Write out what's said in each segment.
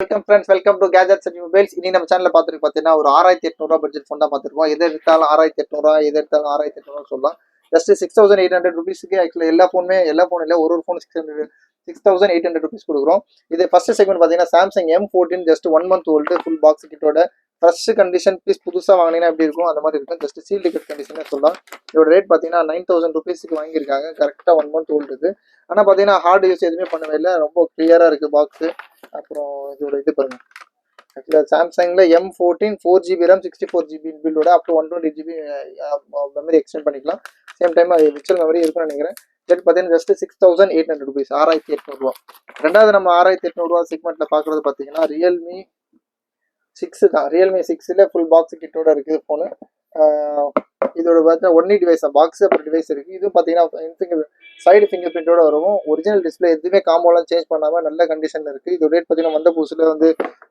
Welcome friends welcome to gadgets and mobiles இனி நம்ம சேனலில் பார்த்துருக்கு பார்த்தீங்கன்னா ஒரு ஆறாயிரத்தி எட்நூறுவா பட்ஜெட் ஃபோன் தான் பார்த்துருக்கோம். எது எடுத்தாலும் ஆறாயிரத்தி எட்நூறுவா எது எடுத்தாலும் ஆறாயிரத்தி எட்நூறுவா சொல்லலாம். Just six thousand eight hundred ருபீஸ்க்கு ஆக்சுவலாக எல்லா ஃபோனுமே எல்லா ஃபோன் இல்லை ஒரு ஒரு phone six hundred six thousand eight hundred rupees கொடுக்குறோம். இது ஃபர்ஸ்ட் செக்மெண்ட் பார்த்தீங்கன்னா Samsung M fourteen just one month old full box கிட்டோட first condition piece புதுசாக வாங்கினீங்கன்னா எப்படி இருக்கும்? அந்த மாதிரி இருக்கும். ஜஸ்ட் சீல் டிக்கெட் கண்டிஷனே சொல்லலாம். இதோட ரேட் பார்த்தீங்கன்னா நைன் தௌசண்ட் ருபீஸ்க்கு வாங்கியிருக்காங்க. கரெக்டாக ஒன் மந்த் ஓல்டு இது. ஆனால் பார்த்தீங்கன்னா ஹார்ட் யூஸ் எதுவுமே பண்ணவே இல்லை. ரொம்ப கிளியராக இருக்குது பாக்ஸு அப்புறம் இதோட இது பாருங்கள் ஆக்சுவலாக சாம்சங்கில் M fourteen four GB RAM sixty four GB பில்லோட up to one twenty GB memory extend பண்ணிக்கலாம். சேம் டைம் அது விர்ச்சுவல் மெமரி இருக்குன்னு நினைக்கிறேன். ரேட் பார்த்தீங்கன்னா just six thousand eight hundred rupees ஆறாயிரத்தி எட்நூறுவா ரெண்டாவது நம்ம ஆறாயிரத்தி எட்நூறுவா செக்மெண்ட்டில் பார்க்குறது பார்த்தீங்கன்னா ரியல்மி சிக்ஸு தான். ரியல்மி சிக்ஸில் ஃபுல் பாக்ஸ் கிட்டோட இருக்குது ஃபோனு இதோட பார்த்தீங்கன்னா ஒன்லி டிவைஸ் பாக்ஸ் அப்புறம் டிவைஸ் இருக்குது இதுவும் பார்த்தீங்கன்னா சைடு ஃபிங்கர் பிரிண்டோட வரும். ஒரிஜினல் டிஸ்பிளே எதுவுமே காம்போலாம் சேஞ்ச் பண்ணாமல் நல்ல கண்டிஷனில் இருக்குது இதோட ரேட் பார்த்தீங்கன்னா வந்த புதுசில் வந்து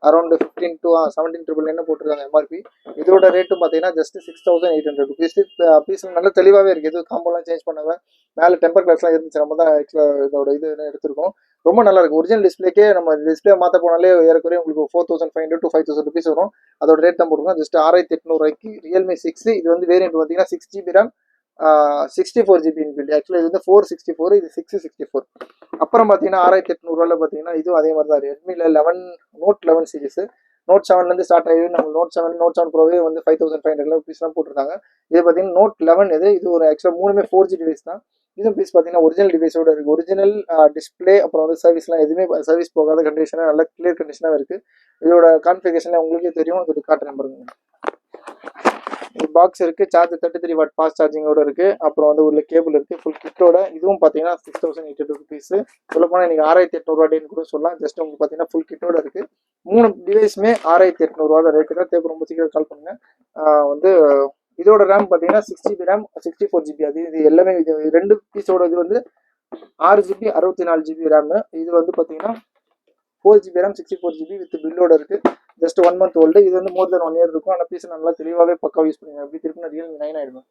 around fifteen to seventeen triple என்ன போட்டிருக்காங்க எம்ஆர்பி இதோட ரேட்டும் பார்த்தீங்கன்னா just six thousand eight hundred rupees piece நல்ல தெளிவாகவே இருக்குது எதுவும் காம்போலாம் சேஞ்ச் பண்ணாமல் மேலே டெம்பர் கிளாஸ்லாம் இருந்துச்சு. நம்ம தான் ஆக்சுவலாக இதோட இது எடுத்திருக்கோம். ரொம்ப நல்லா இருக்கு. ஒரிஜினல் டிஸ்பிளேக்கே நம்ம டிஸ்பிளே மாற்ற போனாலே ஏறக்குறைய உங்களுக்கு four thousand five hundred to five thousand rupees வரும். அதோட ரேட் தான் போட்டுருக்கோம். ஜஸ்ட் ஆறாயிரத்தி எட்நூறுவாய்க்கு ரியல்மி சிக்ஸ் இது வந்து வேரியன்ட் பார்த்தீங்கன்னா six GB RAM sixty four GB inbuilt actually இது வந்து ஃபோர் சிக்ஸ்டி ஃபோர் இது சிக்ஸ் சிக்ஸ்டி ஃபோர் அப்புறம் பார்த்தீங்கன்னா ஆறாயிரத்தி எட்நூறுவாவில் பார்த்தீங்கன்னா இதுவும் அதே மாதிரி தான் ரெட்மியில் eleven note eleven series note செவன்லேருந்து start ஆகி நம்ம நோட் செவன் நோட் செவன் ப்ரோவே வந்து ஃபைவ் தௌசண்ட் ஃபைவ் ஹண்ட்ரட் ருபீஸ்லாம் போட்டிருக்காங்க இது பார்த்தீங்கன்னா நோட் லெவன் இது இது ஒரு ஆக்சுவலாக மூணுமே ஃபோர் ஜி டிவைஸ் தான். இதுவும் பீஸ் பார்த்தீங்கன்னா ஒரிஜினல் டிவைஸோட இருக்குது ஒரிஜினல் டிஸ்பிளே அப்புறம் வந்து சர்வீஸ்லாம் எதுவுமே சர்வீஸ் போகாத கண்டிஷனாக நல்ல கிளியர் கண்டிஷனாக இருக்குது இதோட கான்ஃபிகேஷனில் உங்களுக்கே தெரியும். இதோட காட்டுறேன் பாருங்க. பாக்ஸ் இருக்குது charge thirty three watt fast சார்ஜிங்கோட இருக்குது அப்புறம் வந்து உள்ள கேபிள் இருக்குது ஃபுல் கிட்டோட இதுவும் பார்த்தீங்கன்னா six thousand eight hundred rupees சொல்லப்போனால் இன்றைக்கி ஆறாயிரத்தி எட்நூறுவாடின்னு கூட சொல்லலாம். ஜஸ்ட் உங்களுக்கு பார்த்தீங்கன்னா ஃபுல் கிட்டோட இருக்குது மூணு டிவைஸுமே ஆறாயிரத்தி எட்நூறுவா தான் ரேட்டு தான் தேவை ரொம்ப சீக்கிரம் கால் பண்ணுங்கள் வந்து இதோட ரேம் பார்த்தீங்கன்னா six GB RAM sixty four GB அது இது எல்லாமே இது ரெண்டு பீஸோட இது வந்து ஆறு ஜிபி அறுபத்தி நாலு ஜிபி ரேம் இது வந்து பார்த்தீங்கன்னா four GB RAM sixty four GB with பில்லோட இருக்கு. ஜஸ்ட் ஒன் மந்த் ஓல்டு இது வந்து மோர் தென் ஒன் இயர் இருக்கும். ஆனால் பீஸ் நல்லா தெளிவாகவே பக்கம் யூஸ் பண்ணுங்க அப்படி திருப்பி ரியல்மி நைன் ஆயிடும்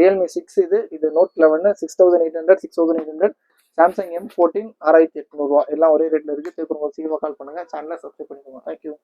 ரியல்மி சிக்ஸ் இது இது note eleven six thousand eight hundred six thousand eight hundred Samsung M fourteen ஆறாயிரத்தி எட்நூறுவா எல்லாம் ஒரே ரேட்டில் இருக்குது திருப்பி சீக்கிரமாக கால் பண்ணுங்கள் சேனலை சப்ஸ்கிரைப் பண்ணிக்கோங்க. தேங்க்யூ